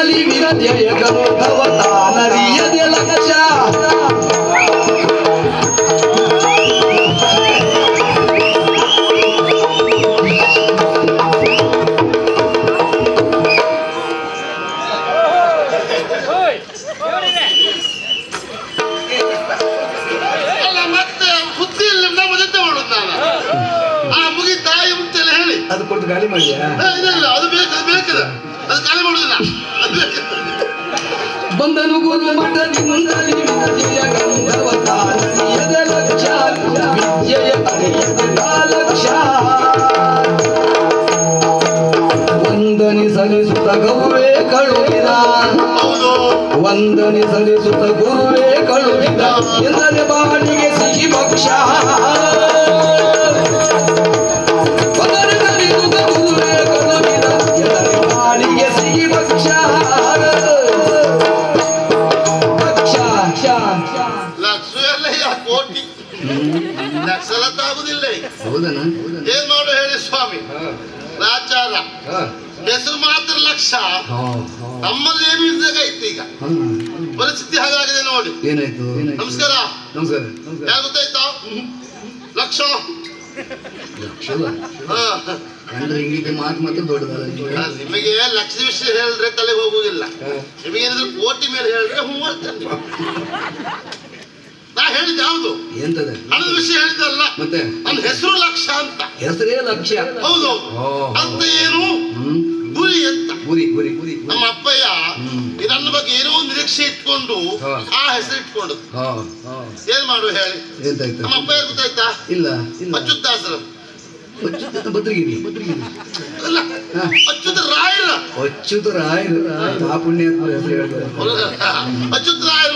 ಇಂದಲಿ ವಿದ್ಯೆಯ ಗಂಧವ ತಾನರಿಯದೆ ಲಕ್ಷ ಅದು ಕೊಟ್ಟು ಗಾಳಿ ಮಾಡಿಯಾ? ಇಲ್ಲ ಅದು ಬೇಕು ಅದು ಬೇಕಿದೆ. ಅದು ಖಾಲಿ ಮಾಡುದಿಲ್ಲ ಅದು ಬೇಕು ಬಂದನು ಗುರು ಮಠದಿಂದಲಿ ವಿದ್ಯೆಯ ಗಂಧವ ತಾನರಿಯದೆ ಲಕ್ಷ ವಿದ್ಯೆಯ ಅರಿಯದೆ ಲಕ್ಷ ವಂದನೆ ಸಲ್ಲಿಸುತ್ತ ಗೌರೇ ಕಳುಹಿದ ಹೌದು ವಂದನೆ ಸಲ್ಲಿಸುತ್ತ ಗುರುವೇ ಕಳುಹಿದ ಎಂದರೆ ಬಾಳಿಗೆ ಯಾ ಕೋಟಿ ಆಗುದಿಲ್ಲ. ಏನ್ ಮಾಡು ಹೇಳಿ ಸ್ವಾಮಿ? ರಾಜಾರ ಹೆಸರು ಮಾತ್ರ ಲಕ್ಷ. ನಮ್ಮಲ್ಲಿ ಏನು ಇದ್ದಾಗೈತಿ ಈಗ. ಪರಿಸ್ಥಿತಿ ಹಾಗಾಗಿದೆ ನೋಡಿ. ಏನಾಯ್ತು? ನಮಸ್ಕಾರ. ನಮಸ್ಕಾರ. ಯಾರು ಗೊತ್ತಾಯ್ತಾ? ಲಕ್ಷ. ಹಾ. ನಿಮಗೆ ಲಕ್ಷ ವಿಷಯ ಹೇಳಿದ್ರೆ ತಲೆಗೆ ಹೋಗುದಿಲ್ಲ ನಿಮಗೆ ಏನಾದ್ರು ಕೋಟಿ ಮೇಲೆ ಹೇಳಿದ್ರೆ. ನಾ ಹೇಳಿದ ಯಾವುದು? ಎಂತದ? ಹಣದ ವಿಷಯ ಹೇಳಿದಲ್ಲ ಮತ್ತೆ? ಅಲ್ಲಿ ಹೆಸರು ಲಕ್ಷ ಅಂತ. ಹೆಸರೇ ಲಕ್ಷ. ಹೌದು. ಅಂತ ಏನು? ಗುರಿ ಅಂತ. ಗುರಿ ಗುರಿ ಗುರಿ ನಮ್ಮ ಅಪ್ಪಯ್ಯ. ನನ್ನ ಬಗ್ಗೆ ಏನೋ ಒಂದು ನಿರೀಕ್ಷೆ ಇಟ್ಕೊಂಡು ಆ ಹೆಸರು ಇಟ್ಕೊಂಡು ಏನ್ ಮಾಡು ಹೇಳಿ? ಎಂತಾಯ್ತು? ನಮ್ಮ ಅಪ್ಪಯ್ಯ ಗೊತ್ತಾಯ್ತಾ? ಇಲ್ಲ ಇಲ್ಲ. ಅಚ್ಚುತ ಭದ್ರಗಿರಿ ಅಲ್ಲ ಹಾ. ಅಚ್ಯುತ ರಾಯರ. ಅಚ್ಯುತ ರಾಯರು. ಆ ಪುಣ್ಯ ಹೆಸರು ಹೇಳ್ತಾರೆ. ಅಚ್ಯುತ ರಾಯರು.